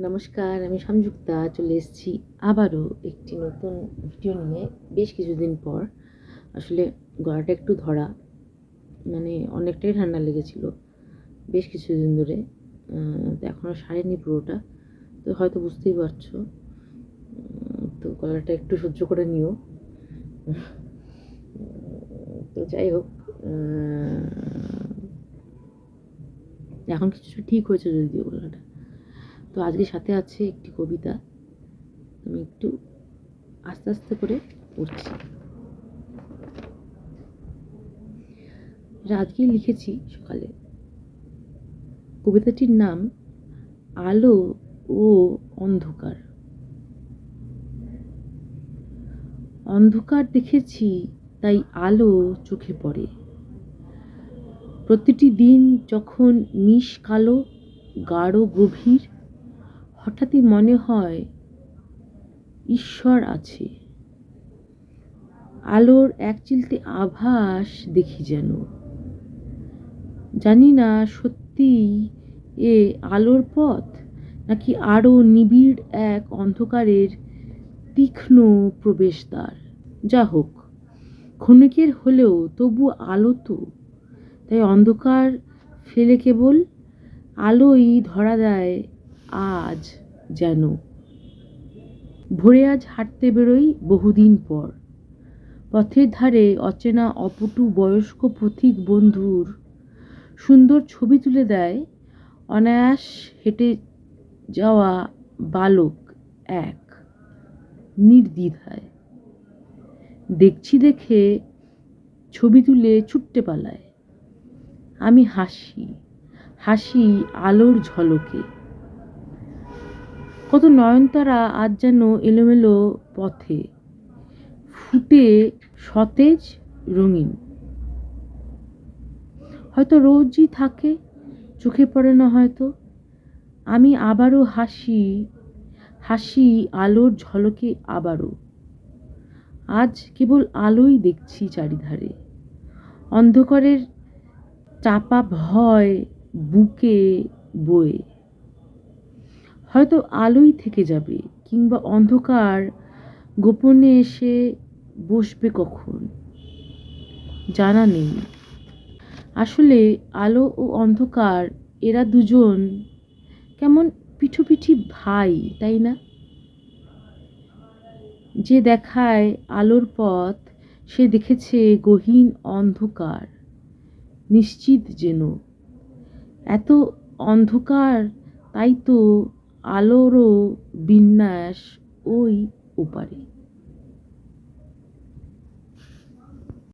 নমস্কার, আমি সংযুক্তা, চলে এসেছি আবারও একটি নতুন ভিডিও নিয়ে বেশ কিছুদিন পর। আসলে গলাটা একটু ধরা মানে অনেকটাই ঠান্ডা লেগেছিল বেশ কিছুদিন ধরে। তো এখনও সারেনি পুরোটা, তো হয়তো বুঝতেই পারছ। তো গলাটা একটু সহ্য করে নিও। তো যাই হোক এখন কিছু ঠিক হয়েছে যদিও গলাটা। তো আজকে সাথে আছে একটি কবিতা। আমি একটু আস্তে আস্তে করে পড়ছি। এটা আজকেই লিখেছি সকালে। কবিতাটির নাম, আলো ও অন্ধকার। অন্ধকার দেখেছি, তাই আলো চোখে পড়ে। প্রতিটি দিন যখন মিশ কালো, গাঢ় গভীর হঠাৎই মনে হয় ঈশ্বর আছে। আলোর এক চিলতে আভাস দেখি যেন। জানি না সত্যি এ আলোর পথ, নাকি আরও নিবিড় এক অন্ধকারের তীক্ষ্ণ প্রবেশদ্বার। যা হোক, ক্ষণিকের হলেও তবু আলো তো। তাই অন্ধকার ফেলে কেবল আলোই ধরা দেয় আজ যেন। ভোরে আজ হাঁটতে বেরোই বহুদিন পর। পথের ধারে অচেনা অপটু বয়স্ক পথিক বন্ধুর সুন্দর ছবি তুলে দেয় অনায়াস হেঁটে যাওয়া বালক এক নির্দ্বিধায়। দেখছি দেখে ছবি তুলে ছুটতে পালায়। আমি হাসি হাসি আলোর ঝলকে। কত নয়নতারা আজ যেন এলোমেলো পথে, ফুটে সতেজ রঙিন। হয়তো রোজই থাকে, চোখে পড়ে না হয়তো। আমি আবারও হাসি হাসি আলোর ঝলকে আবারও আজ কেবল আলোই দেখছি চারিধারে। অন্ধকারের চাপা ভয় বুকে বয়ে। হয়তো আলোই থেকে যাবে কিংবা অন্ধকার গোপনে এসে বসবে কখন? জানা নেই। আসলে আলো ও অন্ধকার, এরা দুজন কেমন পিঠোপিঠি ভাই, তাই না? যে দেখায় আলোর পথ, সে দেখেছে গহীন অন্ধকার, নিশ্চিত যেন। এত অন্ধকার, তাই তো আলোরও বিন্যাস ওই ওপারে।